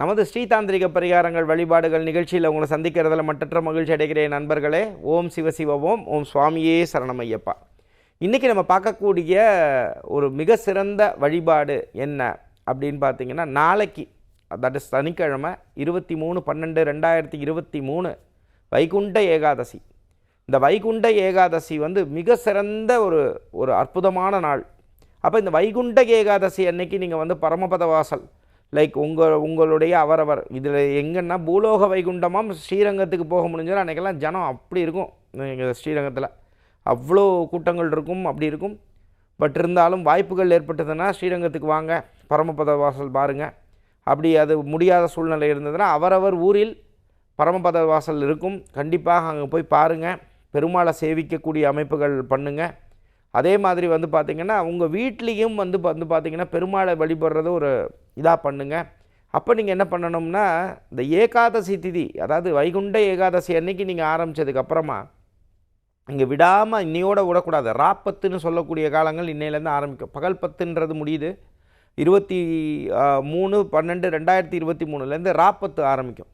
நமது ஸ்ரீதாந்திரிக பரிகாரங்கள் வழிபாடுகள் நிகழ்ச்சியில் உங்களை சந்திக்கிறதுல மட்டற்ற மகிழ்ச்சி அடைகிறேன் நண்பர்களே. ஓம் சிவசிவோம் ஓம் ஓம் சுவாமியே சரணமையப்பா. இன்றைக்கி நம்ம பார்க்கக்கூடிய ஒரு மிக சிறந்த வழிபாடு என்ன அப்படின்னு பார்த்தீங்கன்னா நாளைக்கு தட் இஸ் சனிக்கிழமை இருபத்தி மூணு பன்னெண்டு ரெண்டாயிரத்தி இருபத்தி மூணு வைகுண்ட ஏகாதசி. இந்த வைகுண்ட ஏகாதசி வந்து மிக சிறந்த ஒரு ஒரு அற்புதமான நாள். அப்போ இந்த வைகுண்ட ஏகாதசி அன்னைக்கு நீங்கள் வந்து பரமபத வாசல் லைக் உங்கள் உங்களுடைய அவரவர். இதில் எங்கன்னா பூலோக வைகுண்டமாக ஸ்ரீரங்கத்துக்கு போக முடிஞ்சாலும் அன்றைக்கெல்லாம் ஜனம் அப்படி இருக்கும். எங்கள் ஸ்ரீரங்கத்தில். அவ்வளோ கூட்டங்கள் இருக்கும் அப்படி இருக்கும். பட் இருந்தாலும் வாய்ப்புகள் ஏற்பட்டதுன்னா ஸ்ரீரங்கத்துக்கு வாங்க பரமபத வாசல் பாருங்கள் அப்படி அது முடியாத சூழ்நிலை இருந்ததுன்னா அவரவர் ஊரில் பரமபத வாசல் இருக்கும். கண்டிப்பாக அங்கே போய் பாருங்கள் பெருமாளை சேவிக்கக்கூடிய அமைப்புகள் பண்ணுங்கள் அதே மாதிரி வந்து பார்த்திங்கன்னா உங்கள் வீட்லேயும் வந்து வந்து பார்த்திங்கன்னா பெருமாளை வழிபடுறது ஒரு இதாக பண்ணுங்கள் அப்போ நீங்கள் என்ன பண்ணணும்னா இந்த ஏகாதசி திதி அதாவது வைகுண்ட ஏகாதசி அன்னைக்கு நீங்கள் ஆரம்பித்ததுக்கப்புறமா இங்கே விடாமல் இன்னையோட விடக்கூடாது. ராப்பத்துன்னு சொல்லக்கூடிய காலங்கள் இன்னையிலேருந்து ஆரம்பிக்கும். பகல் பத்துன்றது முடியுது. இருபத்தி மூணு பன்னெண்டு ரெண்டாயிரத்தி இருபத்தி மூணுலேருந்து ராப்பத்து ஆரம்பிக்கும்.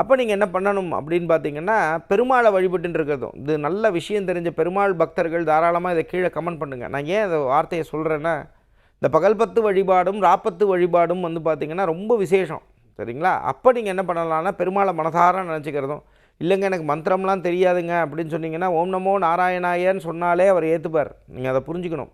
அப்போ நீங்கள் என்ன பண்ணணும் அப்படின்னு பார்த்தீங்கன்னா பெருமாளை வழிபட்டுன்னு இருக்கிறதும் இது நல்ல விஷயம் தெரிஞ்ச பெருமாள் பக்தர்கள் தாராளமாக இதை கீழே கமெண்ட் பண்ணுங்கள் நான் ஏன் இந்த வார்த்தையை சொல்கிறேன்னா இந்த பகல்பத்து வழிபாடும் ராப்பத்து வழிபாடும் வந்து பார்த்திங்கன்னா ரொம்ப விசேஷம். சரிங்களா? அப்போ நீங்கள் என்ன பண்ணலாம்னா பெருமாளை மனதார நினச்சிக்கிறதும் இல்லைங்க எனக்கு மந்திரம்லாம் தெரியாதுங்க அப்படின்னு சொன்னீங்கன்னா ஓம் நமோ நாராயணாயன்னு சொன்னாலே அவர் ஏற்றுப்பார் நீங்கள் அதை புரிஞ்சுக்கணும்.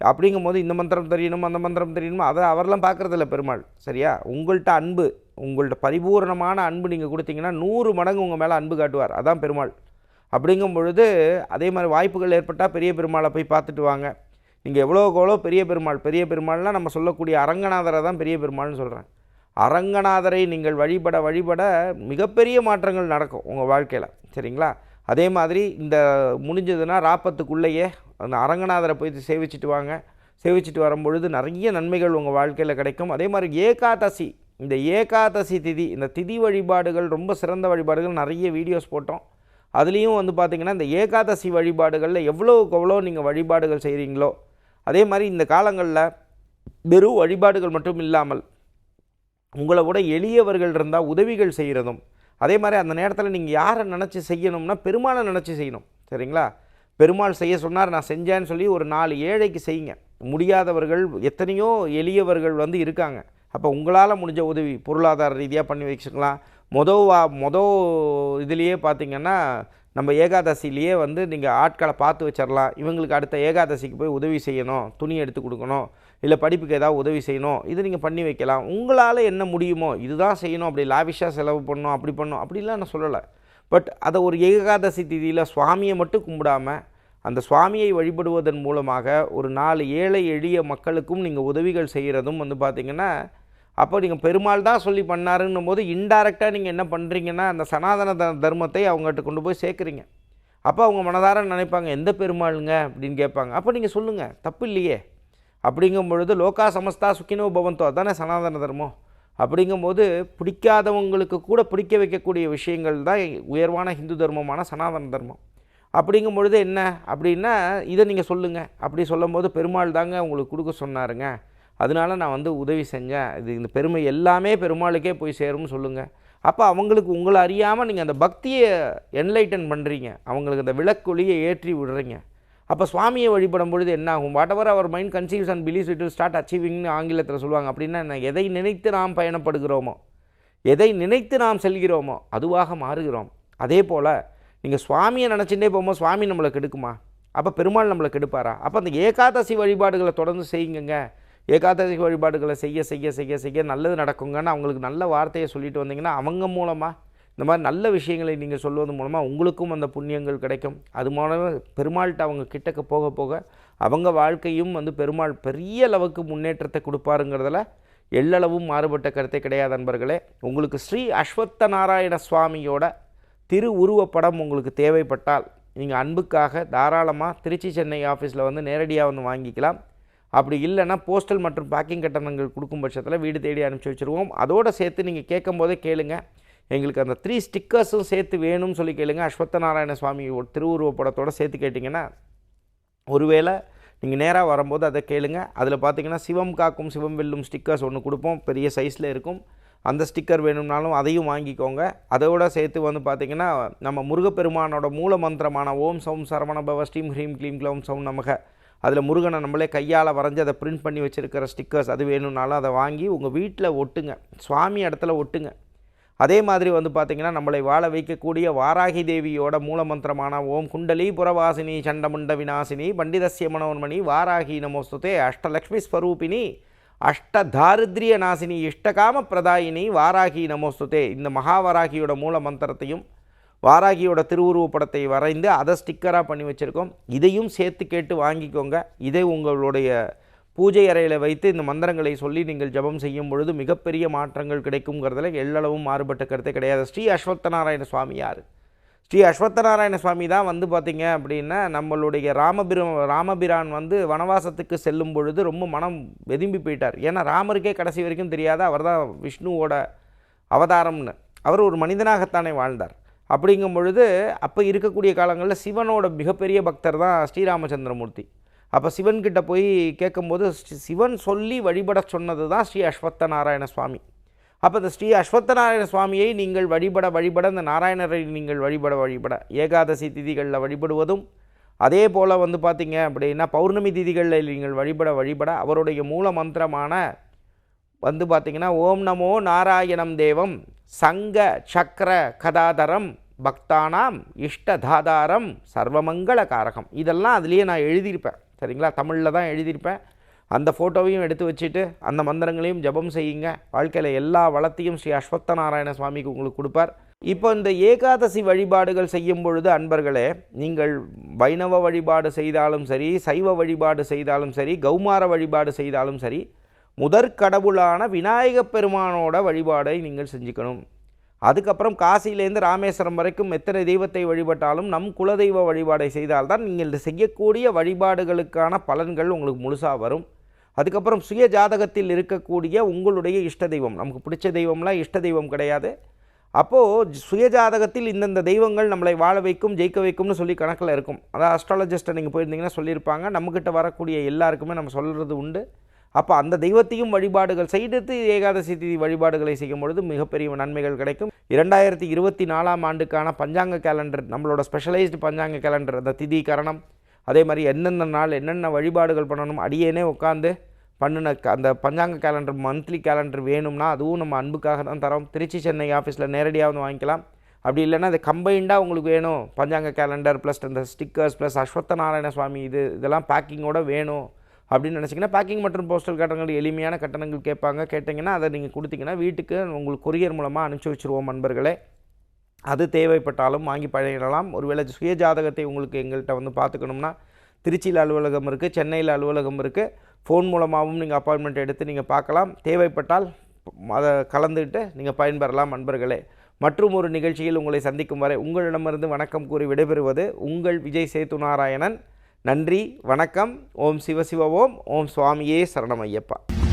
அப்படிங்கும்போது இந்த மந்திரம் தெரியணும் அந்த மந்திரம் தெரியணும் அதை அவரெல்லாம் பார்க்குறதில்ல பெருமாள். சரியா? உங்கள்கிட்ட அன்பு உங்கள்கிட்ட பரிபூரணமான அன்பு நீங்கள் கொடுத்தீங்கன்னா நூறு மடங்கு உங்கள் மேலே அன்பு காட்டுவார். அதான் பெருமாள். அப்படிங்கும் பொழுது அதே மாதிரி வாய்ப்புகள் ஏற்பட்டால் பெரிய பெருமாளை போய் பார்த்துட்டு வாங்க. நீங்கள் எவ்வளோக்கு எவ்வளோ பெரிய பெருமாள் பெரிய பெருமாள்னால் நம்ம சொல்லக்கூடிய அரங்கநாதரை தான் பெரிய பெருமாள்னு சொல்கிறேன் அரங்கநாதரை நீங்கள் வழிபட வழிபட மிகப்பெரிய மாற்றங்கள் நடக்கும் உங்கள் வாழ்க்கையில். சரிங்களா? அதே மாதிரி இந்த முடிஞ்சதுன்னா ராப்பத்துக்குள்ளேயே அந்த அரங்கநாதரை போய் சேவிச்சிட்டு வாங்க. சேவிச்சிட்டு வரும்பொழுது நிறைய நன்மைகள் உங்கள் வாழ்க்கையில் கிடைக்கும். அதே மாதிரி ஏகாதசி இந்த ஏகாதசி திதி இந்த திதி வழிபாடுகள் ரொம்ப சிறந்த வழிபாடுகள் நிறைய வீடியோஸ் போட்டோம். அதுலேயும் வந்து பார்த்திங்கன்னா இந்த ஏகாதசி வழிபாடுகளில் எவ்வளோக்கு எவ்வளோ நீங்கள் வழிபாடுகள் செய்கிறீங்களோ அதே மாதிரி இந்த காலங்களில் வெறும் வழிபாடுகள் மட்டும் இல்லாமல் உங்களை விட எளியவர்கள் இருந்தால் உதவிகள் செய்கிறதும் அதே மாதிரி அந்த நேரத்தில் நீங்கள் யாரை நினச்சி செய்யணும்னா பெருமாளை நினச்சி செய்யணும் சரிங்களா? பெருமாள் செய்ய சொன்னார் நான் செஞ்சேன்னு சொல்லி ஒரு நாலு ஏழைக்கு செய்யுங்க. முடியாதவர்கள் எத்தனையோ எளியவர்கள் வந்து இருக்காங்க. அப்போ உங்களால் முடிஞ்ச உதவி பொருளாதார ரீதியாக பண்ணி வச்சுக்கலாம். மொதல் வா மொதல் இதுலேயே பார்த்திங்கன்னா நம்ம ஏகாதசிலேயே வந்து நீங்கள் ஆட்களை பார்த்து வச்சிடலாம் இவங்களுக்கு அடுத்த ஏகாதசிக்கு போய் உதவி செய்யணும். துணி எடுத்து கொடுக்கணும். இல்லை படிப்புக்கு ஏதாவது உதவி செய்யணும். இது நீங்கள் பண்ணி வைக்கலாம். உங்களால் என்ன முடியுமோ இதுதான் செய்யணும். அப்படி லாவிஷாக செலவு பண்ணணும். அப்படி பண்ணணும். அப்படிலாம் நான் சொல்லலை. பட் அதை ஒரு ஏகாதசி திதியில் சுவாமியை மட்டும் கும்பிடாமல் அந்த சுவாமியை வழிபடுவதன் மூலமாக ஒரு நாலு ஏழை எளிய மக்களுக்கும் நீங்கள் உதவிகள் செய்கிறதும் வந்து பார்த்திங்கன்னா அப்போ நீங்கள் பெருமாள் தான் சொல்லி பண்ணாருன்னும் போது இன்டைரக்டாக நீங்கள் என்ன பண்ணுறீங்கன்னா அந்த சனாதன த- தர்மத்தை அவங்ககிட்ட கொண்டு போய் சேர்க்குறீங்க. அப்போ அவங்க மனதார நினைப்பாங்க எந்த பெருமாளுங்க? அப்படின்னு கேட்பாங்க. அப்போ நீங்கள் சொல்லுங்கள் தப்பு இல்லையே. அப்படிங்கும் பொழுது லோகா சமஸ்தா சுக்கினோ பவந்தோ. அதானே சனாதன தர்மம். அப்படிங்கும்போது பிடிக்காதவங்களுக்கு கூட பிடிக்க வைக்கக்கூடிய விஷயங்கள் தான் உயர்வான ஹிந்து தர்மமான சனாதன தர்மம். அப்படிங்கும் பொழுது என்ன? அப்படின்னா இதை நீங்கள் சொல்லுங்கள் அப்படி சொல்லும்போது பெருமாள் தாங்க உங்களுக்கு கொடுக்க சொன்னாருங்க. அதனால நான் வந்து உதவி செஞ்சேன். இது இந்த பெருமை எல்லாமே பெருமாளுக்கே போய் சேரும்னு சொல்லுங்கள் அப்போ அவங்களுக்கு உங்களை அறியாமல் நீங்கள் அந்த பக்தியை என்லைட்டன் பண்ணுறீங்க அவங்களுக்கு அந்த விளக்கொலியை ஏற்றி விடுறீங்க. அப்போ சுவாமியை வழிபடும் பொழுது என்ன ஆகும் whatever your mind conceives and believes it start அச்சீவிங்னு ஆங்கிலத்தில் சொல்லுவாங்க. அப்படின்னா என்ன? எதை நினைத்து நாம் பயணப்படுகிறோமோ எதை நினைத்து நாம் செல்கிறோமோ அதுவாக மாறுகிறோம். அதே போல் நீங்கள் சுவாமியை நினச்சிட்டே போகும்போது சுவாமி நம்மளை கெடுக்குமா? அப்போ பெருமாள் நம்மளை கெடுப்பாரா? அப்போ அந்த ஏகாதசி வழிபாடுகளை தொடர்ந்து செய்யுங்க ஏகாதசி வழிபாடுகளை செய்ய செய்ய செய்ய செய்ய நல்லது நடக்குங்கன்னு அவங்களுக்கு நல்ல வார்த்தையை சொல்லிட்டு வந்தீங்கன்னா அவங்க மூலமாக இந்த மாதிரி நல்ல விஷயங்களை நீங்கள் சொல்வது மூலமாக உங்களுக்கும் அந்த புண்ணியங்கள் கிடைக்கும். அது மூலமாக பெருமாள்கிட்ட அவங்க கிட்டக்க போக போக அவங்க வாழ்க்கையும் வந்து பெருமாள் பெரிய அளவுக்கு முன்னேற்றத்தை கொடுப்பாருங்கிறதுல எள்ளளவும் மாறுபட்ட கருத்தை கிடையாது நண்பர்களே உங்களுக்கு ஸ்ரீ அஸ்வத்த நாராயண சுவாமியோட திரு உருவப்படம் உங்களுக்கு தேவைப்பட்டால் நீங்கள் அன்புக்காக தாராளமாக திருச்சி சென்னை ஆஃபீஸில் வந்து நேரடியாக வந்து வாங்கிக்கலாம். அப்படி இல்லைன்னா போஸ்டல் மற்றும் பேக்கிங் கட்டணங்கள் கொடுக்கும் பட்சத்தில் வீடு தேடி அனுப்பிச்சி வச்சுருவோம். அதோடு சேர்த்து நீங்கள் கேட்கும் போதே கேளுங்க. எங்களுக்கு அந்த த்ரீ ஸ்டிக்கர்ஸும் சேர்த்து வேணும்னு சொல்லி கேளுங்க. அஸ்வத்த நாராயண சுவாமி திருவுருவப்படத்தோடு சேர்த்து கேட்டிங்கன்னா ஒருவேளை நீங்கள் நேராக வரும்போது அதை கேளுங்க. அதில் பார்த்தீங்கன்னா சிவம் காக்கும் சிவம் வெல்லும் ஸ்டிக்கர்ஸ் ஒன்று கொடுப்போம். பெரிய சைஸில் இருக்கும். அந்த ஸ்டிக்கர் வேணும்னாலும் அதையும் வாங்கிக்கோங்க. அதோட சேர்த்து வந்து பார்த்திங்கன்னா நம்ம முருகப்பெருமானோட மூல மந்திரமான ஓம் சௌம் சரவண பவ ஸ்ரீம் ஹ்ரீம் க்ளீம் க்ளௌம் சௌம் நமக அதில் முருகனை நம்மளே கையால் வரைஞ்சி அதை பிரிண்ட் பண்ணி வச்சுருக்கிற ஸ்டிக்கர்ஸ் அது வேணும்னாலும் அதை வாங்கி உங்கள் வீட்டில் ஒட்டுங்க. சுவாமி இடத்துல ஒட்டுங்க. அதே மாதிரி வந்து பார்த்திங்கன்னா நம்மளை வாழ வைக்கக்கூடிய வாராகி தேவியோட மூலமந்திரமான ஓம் குண்டலி புறவாசினி சண்டமுண்ட விநாசினி பண்டிதஸ்ய மனோன்மணி வாராகி நமோஸ்துதே அஷ்டலக்ஷ்மி ஸ்வரூபிணி அஷ்ட தாரித்ரிய நாசினி இஷ்டகாம பிரதாயினி வாராகி நமோஸ்துதே இந்த மகாவாராகியோட மூல மந்திரத்தையும் வாராகியோட திருவுருவப்படத்தை வரைந்து அதை ஸ்டிக்கராக பண்ணி வச்சுருக்கோம். இதையும் சேர்த்து கேட்டு வாங்கிக்கோங்க. இதை உங்களுடைய பூஜை அறையில் வைத்து இந்த மந்திரங்களை சொல்லி நீங்கள் ஜெபம் செய்யும் பொழுது மிகப்பெரிய மாற்றங்கள் கிடைக்குங்கிறதுல எல்லளவும் மாறுபட்ட கருத்தே கிடையாது. ஸ்ரீ அஸ்வத்தநாராயண சுவாமி யார்? ஸ்ரீ அஸ்வத்தநாராயண சுவாமி தான் வந்து பார்த்திங்க அப்படின்னா நம்மளுடைய ராமபிர ராமபிரான் வந்து வனவாசத்துக்கு செல்லும் பொழுது ரொம்ப மனம் வெதும்பி போயிட்டார். ஏன்னா ராமருக்கே கடைசி வரைக்கும் தெரியாத அவர் தான் விஷ்ணுவோட அவதாரம்னு. அவர் ஒரு மனிதனாகத்தானே வாழ்ந்தார். அப்படிங்கும் பொழுது அப்போ இருக்கக்கூடிய காலங்களில் சிவனோட மிகப்பெரிய பக்தர் தான் ஸ்ரீராமச்சந்திரமூர்த்தி. அப்போ சிவன்கிட்ட போய் கேட்கும்போது சிவன் சொல்லி வழிபட சொன்னது தான் ஸ்ரீ அஸ்வத்த நாராயண சுவாமி. அப்போ இந்த ஸ்ரீ அஸ்வத்த நாராயண சுவாமியை நீங்கள் வழிபட வழிபட இந்த நாராயணரை நீங்கள் வழிபட வழிபட ஏகாதசி திதிகளில் வழிபடுவதும் அதே போல் வந்து பார்த்திங்க அப்படின்னா பௌர்ணமி திதிகளில் நீங்கள் வழிபட வழிபட அவருடைய மூல மந்திரமான வந்து பார்த்தீங்கன்னா ஓம் நமோ நாராயணம் தேவம் சங்க சக்கர கதாதரம் பக்தானாம் இஷ்டதாதாரம் சர்வமங்கள காரகம் இதெல்லாம் அதுலேயே நான் எழுதியிருப்பேன். சரிங்களா? தமிழில் தான் எழுதியிருப்பேன். அந்த ஃபோட்டோவையும் எடுத்து வச்சுட்டு அந்த மந்திரங்களையும் ஜெபம் செய்யுங்க. வாழ்க்கையில் எல்லா வளத்தையும் ஸ்ரீ அஸ்வத்த நாராயண சுவாமிக்கு உங்களுக்கு கொடுப்பார். இப்போ இந்த ஏகாதசி வழிபாடுகள் செய்யும் பொழுது அன்பர்களே நீங்கள் வைணவ வழிபாடு செய்தாலும் சரி சைவ வழிபாடு செய்தாலும் சரி கௌமார வழிபாடு செய்தாலும் சரி முதற் கடவுளான விநாயகப் பெருமானோட வழிபாடை நீங்கள் செஞ்சுக்கணும். அதுக்கப்புறம் காசியிலேருந்து ராமேஸ்வரம் வரைக்கும் எத்தனை தெய்வத்தை வழிபட்டாலும் நம் குலதெய்வ வழிபாடை செய்தால்தான் நீங்கள் செய்யக்கூடிய வழிபாடுகளுக்கான பலன்கள் உங்களுக்கு முழுசாக வரும். அதுக்கப்புறம் சுய ஜாதகத்தில் இருக்கக்கூடிய உங்களுடைய இஷ்ட தெய்வம். நமக்கு பிடிச்ச தெய்வம்லாம் இஷ்ட தெய்வம் கிடையாது. அப்போது சுய ஜாதகத்தில் இந்தந்த தெய்வங்கள் நம்மளை வாழ வைக்கும் ஜெயிக்க வைக்கும்னு சொல்லி கணக்கில் இருக்கும். அதாவது அஸ்ட்ராலஜிஸ்ட்டை நீங்கள் போயிருந்தீங்கன்னா சொல்லியிருப்பாங்க. நம்மக்கிட்ட வரக்கூடிய எல்லாருக்குமே நம்ம சொல்கிறது உண்டு. அப்போ அந்த தெய்வத்தையும் வழிபாடுகள் செய்து ஏகாதசி திதி வழிபாடுகளை செய்யும் பொழுது மிகப்பெரிய நன்மைகள் கிடைக்கும். இரண்டாயிரத்தி இருபத்தி நாலாம் ஆண்டுக்கான பஞ்சாங்க கேலண்டர் நம்மளோட ஸ்பெஷலைஸ்டு பஞ்சாங்க கேலண்டர் அந்த திதி கரணம் அதே மாதிரி என்னென்ன நாள் என்னென்ன வழிபாடுகள் பண்ணணும் அடியேனே உட்காந்து பண்ணின க- அந்த பஞ்சாங்க கேலண்டர் மந்த்லி கேலண்டர் வேணும்னா அதுவும் நம்ம அன்புக்காக தான் தரோம். திருச்சி சென்னை ஆஃபீஸில் நேரடியாக வந்து வாங்கிக்கலாம். அப்படி இல்லைன்னா அது கம்பைண்டாக உங்களுக்கு வேணும். பஞ்சாங்க கேலண்டர் ப்ளஸ் அந்த ஸ்டிக்கர்ஸ் ப்ளஸ் அஸ்வத்த நாராயண சுவாமி இது இதெல்லாம் பேக்கிங்கோட வேணும். அப்படின்னு நினச்சிங்கன்னா பேக்கிங் மற்றும் போஸ்டல் கட்டணங்கள் எளிமையான கட்டணங்கள் கேட்பாங்க. கேட்டிங்கன்னா அதை நீங்கள் கொடுத்தீங்கன்னா வீட்டுக்கு உங்களுக்கு கொரியர் மூலமாக அனுப்பிச்சி வச்சுருவோம் நண்பர்களே. அது தேவைப்பட்டாலும் வாங்கி பழகிடலாம். ஒருவேளை சுய ஜாதகத்தை உங்களுக்கு எங்கள்கிட்ட வந்து பார்த்துக்கணும்னா திருச்சியில் அலுவலகம் இருக்குது சென்னையில் அலுவலகம் இருக்குது ஃபோன் மூலமாகவும் நீங்கள் அப்பாயின்மெண்ட் எடுத்து நீங்கள் பார்க்கலாம். தேவைப்பட்டால் அதை கலந்துக்கிட்டு நீங்கள் பயன்பெறலாம் நண்பர்களே. மற்றும் ஒரு நிகழ்ச்சியில் உங்களை சந்திக்கும் வரை உங்களிடமிருந்து வணக்கம் கூறி விடைபெறுவது உங்கள் விஜய் சேத்து நாராயணன் நன்றி வணக்கம். ஓம் சிவசிவ ஓம். ஓம் சுவாமியே சரணம் ஐயப்பா.